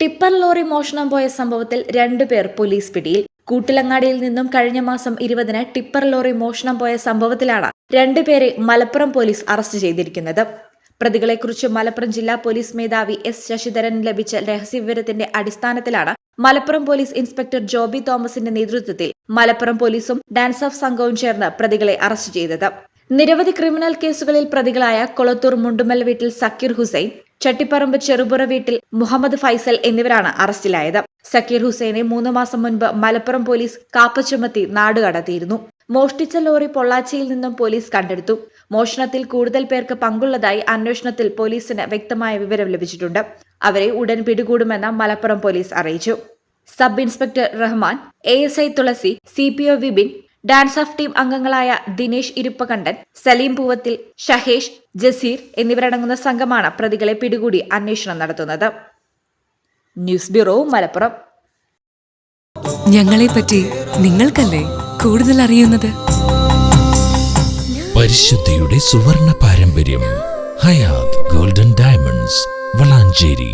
Tipper lorry മോഷണം പോയ സംഭവത്തിൽ രണ്ടുപേർ പോലീസ് പിടിയിൽ. കൂട്ടിലങ്ങാടിയിൽ നിന്നും കഴിഞ്ഞ മാസം ഇരുപതിന് ടിപ്പർ ലോറി മോഷണം പോയ സംഭവത്തിലാണ് രണ്ടുപേരെ മലപ്പുറം പോലീസ് അറസ്റ്റ് ചെയ്തിരിക്കുന്നത്. പ്രതികളെക്കുറിച്ച് മലപ്പുറം ജില്ലാ പോലീസ് മേധാവി എസ് ശശിധരൻ ലഭിച്ച രഹസ്യവിവരത്തിന്റെ അടിസ്ഥാനത്തിലാണ് മലപ്പുറം പോലീസ് ഇൻസ്പെക്ടർ ജോബി തോമസിന്റെ നേതൃത്വത്തിൽ മലപ്പുറം പോലീസും ഡാൻസ് ഓഫ് സംഘവും ചേർന്ന് പ്രതികളെ അറസ്റ്റ് ചെയ്തത്. നിരവധി ക്രിമിനൽ കേസുകളിൽ പ്രതികളായ കൊളത്തൂർ മുണ്ടുമൽ വീട്ടിൽ സക്കീർ ഹുസൈൻ ചട്ടിപ്പറമ്പ് ചെറുപുറ വീട്ടിൽ മുഹമ്മദ് ഫൈസൽ എന്നിവരാണ് അറസ്റ്റിലായത്. സക്കീർ ഹുസൈനെ മൂന്ന് മാസം മുൻപ് മലപ്പുറം പോലീസ് കാപ്പ ചുമത്തി നാടുകടത്തിയിരുന്നു മോഷ്ടിച്ച ലോറി പൊള്ളാച്ചിയിൽ നിന്നും പോലീസ് കണ്ടെടുത്തു. മോഷണത്തിൽ കൂടുതൽ പേർക്ക് പങ്കുള്ളതായി അന്വേഷണത്തിൽ പോലീസിന് വ്യക്തമായ വിവരം ലഭിച്ചിട്ടുണ്ട്. അവരെ ഉടൻ പിടികൂടുമെന്ന് മലപ്പുറം പോലീസ് അറിയിച്ചു. Sub inspector Rahman A S I Thulasi C P O Vipin DANSAF team അംഗങ്ങളായ ദിനേശ് ഇരുപ്പകണ്ഠൻ സലീം പൂവത്തിൽ ഷഹേഷ് ജസീർ എന്നിവരടങ്ങുന്ന സംഘമാണ് പ്രതികളെ പിടികൂടി അന്വേഷണം നടത്തുന്നത്. News bureau Malappuram. ഞങ്ങളെ പറ്റി നിങ്ങൾക്കല്ലേ കൂടുതൽ അറിയുന്നത്? പരിശുദ്ധിയുടെ സുവർണ പാരമ്പര്യം ഹയാത് ഗോൾഡൻ ഡയമണ്ട്സ് വളാഞ്ചേരി.